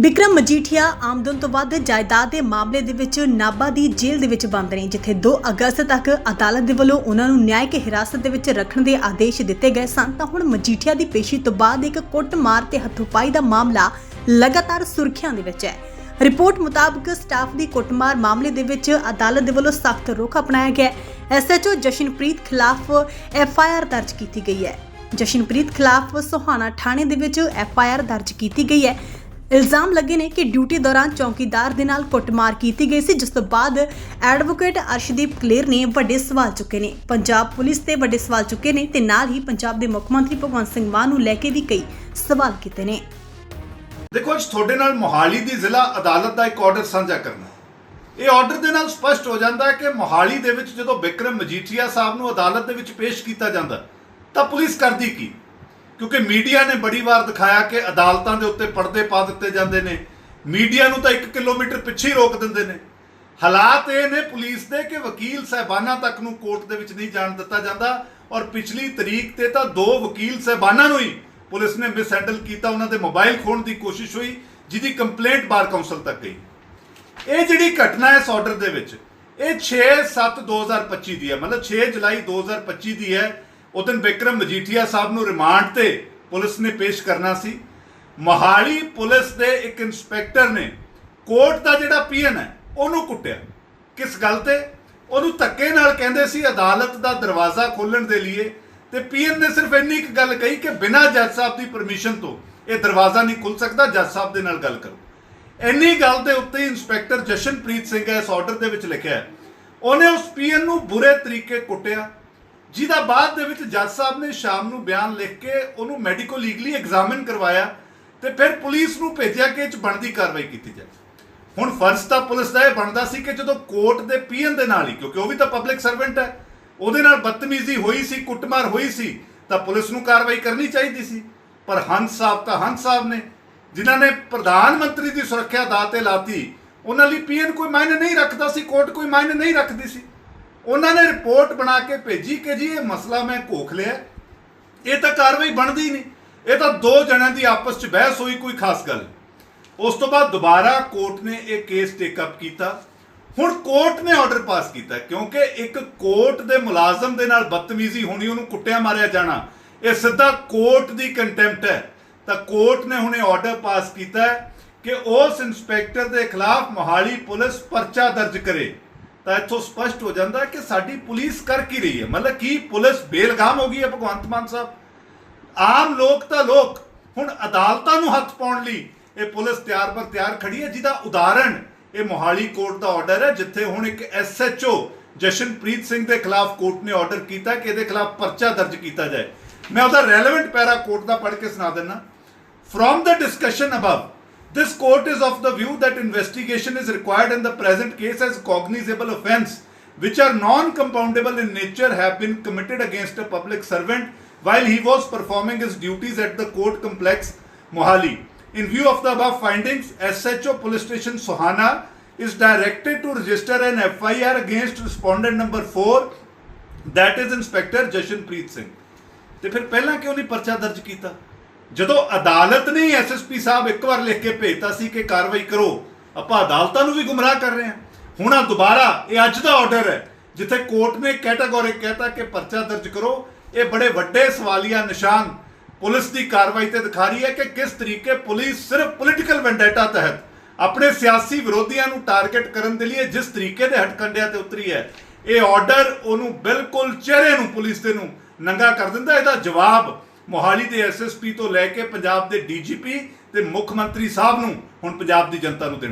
ਵਿਕਰਮ ਮਜੀਠੀਆ ਆਮਦਨ ਤੋਂ ਵੱਧ ਜਾਇਦਾਦ ਦੇ ਮਾਮਲੇ ਦੇ ਵਿੱਚ ਨਾਭਾ ਦੀ ਜੇਲ੍ਹ ਦੇ ਵਿੱਚ ਬੰਦ ਨੇ, ਜਿੱਥੇ 2 ਅਗਸਤ ਤੱਕ ਅਦਾਲਤ ਦੇ ਵੱਲੋਂ ਉਹਨਾਂ ਨੂੰ ਨਿਆਇਕ ਹਿਰਾਸਤ ਦੇ ਵਿੱਚ ਰੱਖਣ ਦੇ ਆਦੇਸ਼ ਦਿੱਤੇ ਗਏ ਸਨ। ਤਾਂ ਹੁਣ ਮਜੀਠੀਆ ਦੀ ਪੇਸ਼ੀ ਤੋਂ ਬਾਅਦ ਇੱਕ ਕੁੱਟਮਾਰ ਤੇ ਹੱਥੋਂਪਾਈ ਦਾ ਮਾਮਲਾ ਲਗਾਤਾਰ ਸੁਰਖੀਆਂ ਦੇ ਵਿੱਚ ਹੈ। ਰਿਪੋਰਟ ਮੁਤਾਬਕ ਸਟਾਫ ਦੀ ਕੁੱਟਮਾਰ ਮਾਮਲੇ ਦੇ ਵਿੱਚ ਅਦਾਲਤ ਦੇ ਵੱਲੋਂ ਸਖਤ ਰੁਖ ਅਪਣਾਇਆ ਗਿਆ ਹੈ। ਐਸਐਚਓ ਜਸ਼ਨਪ੍ਰੀਤ ਖਿਲਾਫ ਐਫਆਈਆਰ ਦਰਜ ਕੀਤੀ ਗਈ ਹੈ। ਜਸ਼ਨਪ੍ਰੀਤ ਖਿਲਾਫ ਸੋਹਾਣਾ ਥਾਣੇ ਦੇ ਵਿੱਚ ਐਫਆਈਆਰ ਦਰਜ ਕੀਤੀ ਗਈ ਹੈ। ਇਲਜ਼ਾਮ ਲੱਗੇ ਨੇ ਕਿ ਡਿਊਟੀ ਦੌਰਾਨ ਚੌਕੀਦਾਰ ਦੇ ਨਾਲ ਕੁੱਟਮਾਰ ਕੀਤੀ ਗਈ ਸੀ, ਜਿਸ ਤੋਂ ਬਾਅਦ ਐਡਵੋਕੇਟ ਅਰਸ਼ਦੀਪ ਕਲੇਰ ਨੇ ਵੱਡੇ ਸਵਾਲ ਚੁੱਕੇ ਨੇ। ਪੰਜਾਬ ਪੁਲਿਸ ਤੇ ਵੱਡੇ ਸਵਾਲ ਚੁੱਕੇ ਨੇ ਤੇ ਨਾਲ ਹੀ ਪੰਜਾਬ ਦੇ ਮੁੱਖ ਮੰਤਰੀ ਭਗਵੰਤ ਸਿੰਘ ਮਾਨ ਨੂੰ ਲੈ ਕੇ ਵੀ ਕਈ ਸਵਾਲ ਕੀਤੇ ਨੇ। ਦੇਖੋ, ਅੱਜ ਤੁਹਾਡੇ ਨਾਲ ਮੋਹਾਲੀ ਦੀ ਜ਼ਿਲ੍ਹਾ ਅਦਾਲਤ ਦਾ ਇੱਕ ਆਰਡਰ ਸਾਂਝਾ ਕਰਨਾ ਇਹ ਆਰਡਰ ਦੇ ਨਾਲ ਸਪਸ਼ਟ ਹੋ ਜਾਂਦਾ ਹੈ ਕਿ ਮੋਹਾਲੀ ਦੇ ਵਿੱਚ ਜਦੋਂ ਵਿਕਰਮ ਮਜੀਠੀਆ ਸਾਹਿਬ ਨੂੰ ਅਦਾਲਤ ਦੇ ਵਿੱਚ ਪੇਸ਼ ਕੀਤਾ ਜਾਂਦਾ, ਤਾਂ ਪੁਲਿਸ ਕਰਦੀ ਕੀ? ਕਿਉਂਕਿ ਮੀਡੀਆ ਨੇ ਬੜੀ ਵਾਰ ਦਿਖਾਇਆ ਕਿ ਅਦਾਲਤਾਂ ਦੇ ਉੱਤੇ ਪਰਦੇ ਪਾ ਦਿੱਤੇ ਜਾਂਦੇ ਨੇ। ਮੀਡੀਆ ਨੂੰ ਤਾਂ 1 ਕਿਲੋਮੀਟਰ ਪਿੱਛੇ ਹੀ ਰੋਕ ਦਿੰਦੇ ਨੇ। ਹਾਲਾਤ ਇਹ ਨੇ ਪੁਲਿਸ ਦੇ ਕਿ ਵਕੀਲ ਸਹਿਬਾਨਾਂ ਤੱਕ ਨੂੰ ਕੋਰਟ ਦੇ ਵਿੱਚ ਨਹੀਂ ਜਾਣ ਦਿੱਤਾ ਜਾਂਦਾ ਔਰ ਪਿਛਲੀ ਤਰੀਕ ਤੇ ਤਾਂ ਦੋ ਵਕੀਲ ਸਹਿਬਾਨਾਂ ਨੂੰ ਹੀ ਪੁਲਿਸ ਨੇ ਮਿਸਹੈਂਡਲ ਕੀਤਾ। ਉਹਨਾਂ ਦੇ ਮੋਬਾਈਲ ਖੋਣ ਦੀ ਕੋਸ਼ਿਸ਼ ਹੋਈ, ਜਿਹਦੀ ਕੰਪਲੇਂਟ ਬਾਰ ਕਾਉਂਸਲ ਤੱਕ ਗਈ। ਇਹ ਜਿਹੜੀ ਘਟਨਾ ਹੈ ਇਸ ਆਰਡਰ ਦੇ ਵਿੱਚ, ਇਹ 6/7/2025 ਦੀ ਹੈ। ਮਤਲਬ 6 ਜੁਲਾਈ 2025 ਦੀ ਹੈ। ਉਹ ਦਿਨ ਵਿਕਰਮ ਮਜੀਠੀਆ ਸਾਹਿਬ ਨੂੰ ਰਿਮਾਂਡ ਤੇ ਪੁਲਿਸ ਨੇ ਪੇਸ਼ ਕਰਨਾ ਸੀ। ਮੋਹਾਲੀ ਪੁਲਿਸ ਦੇ ਇੱਕ ਇੰਸਪੈਕਟਰ ਨੇ ਕੋਰਟ ਦਾ ਜਿਹੜਾ ਪੀਐਨ ਹੈ, ਉਹਨੂੰ ਕੁੱਟਿਆ। ਕਿਸ ਗੱਲ ਤੇ? ਉਹਨੂੰ ਧੱਕੇ ਨਾਲ ਕਹਿੰਦੇ ਸੀ ਅਦਾਲਤ ਦਾ ਦਰਵਾਜ਼ਾ ਖੋਲਣ ਦੇ ਲਈ ਤੇ ਪੀਐਨ ਨੇ ਸਿਰਫ ਇੰਨੀ ਇੱਕ ਗੱਲ ਕਹੀ ਕਿ ਬਿਨਾਂ ਜੱਜ ਸਾਹਿਬ ਦੀ ਪਰਮਿਸ਼ਨ ਤੋਂ ਇਹ ਦਰਵਾਜ਼ਾ ਨਹੀਂ ਖੁੱਲ ਸਕਦਾ, ਜੱਜ ਸਾਹਿਬ ਦੇ ਨਾਲ ਗੱਲ ਕਰੋ। ਇੰਨੀ ਗੱਲ ਦੇ ਉੱਤੇ ਇੰਸਪੈਕਟਰ ਜਸ਼ਨਪ੍ਰੀਤ ਸਿੰਘ ਇਸ ਆਰਡਰ ਦੇ ਵਿੱਚ ਲਿਖਿਆ ਹੈ। ਉਹਨੇ ਉਸ ਪੀਐਨ ਨੂੰ ਬੁਰੇ ਤਰੀਕੇ ਕੁੱਟਿਆ। ਜਿਹਦਾ ਬਾਅਦ ਦੇ ਵਿੱਚ ਜੱਜ ਸਾਹਿਬ ਨੇ ਸ਼ਾਮ ਨੂੰ ਬਿਆਨ ਲਿਖ ਕੇ ਉਹਨੂੰ ਮੈਡੀਕੋ ਲੀਗਲੀ ਐਗਜ਼ਾਮਿਨ ਕਰਵਾਇਆ ਤੇ ਫਿਰ ਪੁਲਿਸ ਨੂੰ ਭੇਜਿਆ ਕਿ ਇਹ ਚ ਬਣਦੀ ਕਾਰਵਾਈ ਕੀਤੀ ਜਾਵੇ ਹੁਣ ਫਰਜ਼ ਤਾਂ ਪੁਲਿਸ ਦਾ ਇਹ ਬਣਦਾ ਸੀ ਕਿ ਜਦੋਂ ਕੋਰਟ ਦੇ ਪੀਐਨ ਦੇ ਨਾਲ ਹੀ, ਕਿਉਂਕਿ ਉਹ ਵੀ ਤਾਂ ਪਬਲਿਕ ਸਰਵੈਂਟ ਹੈ, ਉਹਦੇ ਨਾਲ ਬਦਤਮੀਜ਼ੀ ਹੋਈ ਸੀ, ਕੁੱਟਮਾਰ ਹੋਈ ਸੀ, ਤਾਂ ਪੁਲਿਸ ਨੂੰ ਕਾਰਵਾਈ ਕਰਨੀ ਚਾਹੀਦੀ ਸੀ। ਪਰ ਹੰਸ ਸਾਹਿਬ ਤਾਂ ਹੰਸ ਸਾਹਿਬ ਨੇ, ਜਿਨ੍ਹਾਂ ਨੇ ਪ੍ਰਧਾਨ ਮੰਤਰੀ ਦੀ ਸੁਰੱਖਿਆ ਦਾਅ ਤੇ ਲਾਤੀ, ਉਹਨਾਂ ਲਈ ਪੀਐਨ ਕੋਈ ਮਾਇਨੇ ਨਹੀਂ ਰੱਖਦਾ ਸੀ, ਕੋਰਟ ਕੋਈ ਮਾਇਨੇ ਨਹੀਂ ਰੱਖਦੀ ਸੀ। ਉਹਨਾਂ ਨੇ ਰਿਪੋਰਟ ਬਣਾ ਕੇ ਭੇਜੀ ਕਿ ਜੀ ਇਹ ਮਸਲਾ ਮੈਂ ਘੋਖ ਲਿਆ। ਇਹ ਤਾਂ ਕਾਰਵਾਈ ਬਣਦੀ ਨਹੀਂ। ਇਹ ਤਾਂ ਦੋ ਜਣਿਆਂ ਦੀ ਆਪਸ 'ਚ ਬਹਿਸ ਹੋਈ, ਕੋਈ ਖਾਸ ਗੱਲ ਨਹੀਂ। ਉਸ ਤੋਂ ਬਾਅਦ ਦੁਬਾਰਾ ਕੋਰਟ ਨੇ ਇਹ ਕੇਸ ਟੇਕ ਅਪ ਕੀਤਾ। ਹੁਣ ਕੋਰਟ ਨੇ ਆਰਡਰ ਪਾਸ ਕੀਤਾ, ਕਿਉਂਕਿ ਇੱਕ ਕੋਰਟ ਦੇ ਮੁਲਾਜ਼ਮ ਦੇ ਨਾਲ ਬਦਤਮੀਜ਼ੀ ਹੋਣੀ, ਉਹਨੂੰ ਕੁੱਟਿਆ ਮਾਰਿਆ ਜਾਣਾ, ਇਹ ਸਿੱਧਾ ਕੋਰਟ ਦੀ ਕੰਟੈਂਪਟ ਹੈ। ਤਾਂ ਕੋਰਟ ਨੇ ਹੁਣੇ ਆਰਡਰ ਪਾਸ ਕੀਤਾ ਕਿ ਉਸ ਇੰਸਪੈਕਟਰ ਦੇ ਖਿਲਾਫ ਮੋਹਾਲੀ ਪੁਲਿਸ ਪਰਚਾ ਦਰਜ ਕਰੇ। ਤਾਂ ਇੱਥੋਂ ਸਪਸ਼ਟ ਹੋ ਜਾਂਦਾ ਕਿ ਸਾਡੀ ਪੁਲਿਸ ਕਰ ਕੀ ਰਹੀ ਹੈ? ਮਤਲਬ ਕੀ ਪੁਲਿਸ ਬੇਲਗਾਮ ਹੋ ਗਈ ਹੈ ਭਗਵੰਤ ਮਾਨ ਸਾਹਿਬ? ਆਮ ਲੋਕ ਤਾਂ ਲੋਕ ਹੁਣ ਅਦਾਲਤਾਂ ਨੂੰ ਹੱਥ ਪਾਉਣ ਲਈ ਇਹ ਪੁਲਿਸ ਤਿਆਰ ਪਰ ਤਿਆਰ ਖੜੀ ਹੈ। ਜਿਹਦਾ ਉਦਾਹਰਣ, ਇਹ ਮੋਹਾਲੀ ਕੋਰਟ ਦਾ ਆਰਡਰ ਹੈ, ਜਿੱਥੇ ਹੁਣ ਇੱਕ ਐਸਐਚਓ ਜਸ਼ਨਪ੍ਰੀਤ ਸਿੰਘ ਦੇ ਖਿਲਾਫ ਕੋਰਟ ਨੇ ਆਰਡਰ ਕੀਤਾ ਕਿ ਇਹਦੇ ਖਿਲਾਫ ਪਰਚਾ ਦਰਜ ਕੀਤਾ ਜਾਏ। ਮੈਂ ਉਹਦਾ ਰੈਲੇਵੈਂਟ ਪੈਰਾ ਕੋਰਟ ਦਾ ਪੜ੍ਹ ਕੇ ਸੁਣਾ ਦਿੰਦਾ। From the discussion above this court is of the view that investigation is required in the present case as cognizable offence which are non-compoundable in nature have been committed against a public servant while he was performing his duties at the court complex Mohali. In view of the above findings, SHO Police Station Sohana is directed to register an FIR against respondent number 4 that is Inspector Jashanpreet Singh. ਤੇ ਫਿਰ ਪਹਿਲਾਂ ਕਿਉਂ ਨਹੀਂ ਪਰਚਾ ਦਰਜ ਕੀਤਾ ਜਦੋਂ ਅਦਾਲਤ ਨੇ ਐਸਐਸਪੀ ਸਾਹਿਬ ਇੱਕ ਵਾਰ ਲਿਖ ਕੇ ਭੇਜਤਾ ਸੀ ਕਿ ਕਾਰਵਾਈ ਕਰੋ, ਆਪਾਂ ਅਦਾਲਤਾਂ ਨੂੰ ਵੀ ਗੁੰਮਰਾਹ ਕਰ ਰਹੇ ਹਾਂ। ਹੁਣ ਆ ਦੁਬਾਰਾ ਇਹ ਅੱਜ ਦਾ ਆਰਡਰ ਹੈ, ਜਿੱਥੇ ਕੋਰਟ ਨੇ ਕੈਟਾਗੋਰਿਕ ਕਹਿਤਾ ਕਿ ਪਰਚਾ ਦਰਜ ਕਰੋ। ਇਹ ਬੜੇ ਵੱਡੇ ਸਵਾਲੀਆ ਨਿਸ਼ਾਨ ਪੁਲਿਸ ਦੀ ਕਾਰਵਾਈ ਤੇ ਦਿਖਾ ਰਹੀ ਹੈ ਕਿ ਕਿਸ ਤਰੀਕੇ ਪੁਲਿਸ ਸਿਰਫ ਪੋਲੀਟੀਕਲ ਵੈਂਡੇਟਾ ਤਹਿਤ ਆਪਣੇ ਸਿਆਸੀ ਵਿਰੋਧੀਆਂ ਨੂੰ ਟਾਰਗੇਟ ਕਰਨ ਦੇ ਲਈ ਜਿਸ ਤਰੀਕੇ ਦੇ ਹਟਕੰਡਿਆਂ ਤੇ ਉਤਰੀ ਹੈ, ਇਹ ਆਰਡਰ ਉਹਨੂੰ ਬਿਲਕੁਲ ਚਿਹਰੇ ਨੂੰ ਪੁਲਿਸ ਦੇ ਨੂੰ ਨੰਗਾ ਕਰ ਦਿੰਦਾ ਇਹਦਾ ਜਵਾਬ ਮੋਹਾਲੀ ਦੇ ਐਸਐਸਪੀ ਤੋਂ ਲੈ ਕੇ ਪੰਜਾਬ ਦੇ ਡੀਜੀਪੀ ਤੇ ਮੁੱਖ ਮੰਤਰੀ ਸਾਹਿਬ ਨੂੰ ਹੁਣ ਪੰਜਾਬ ਦੀ ਜਨਤਾ ਨੂੰ ਦੇਣਾ।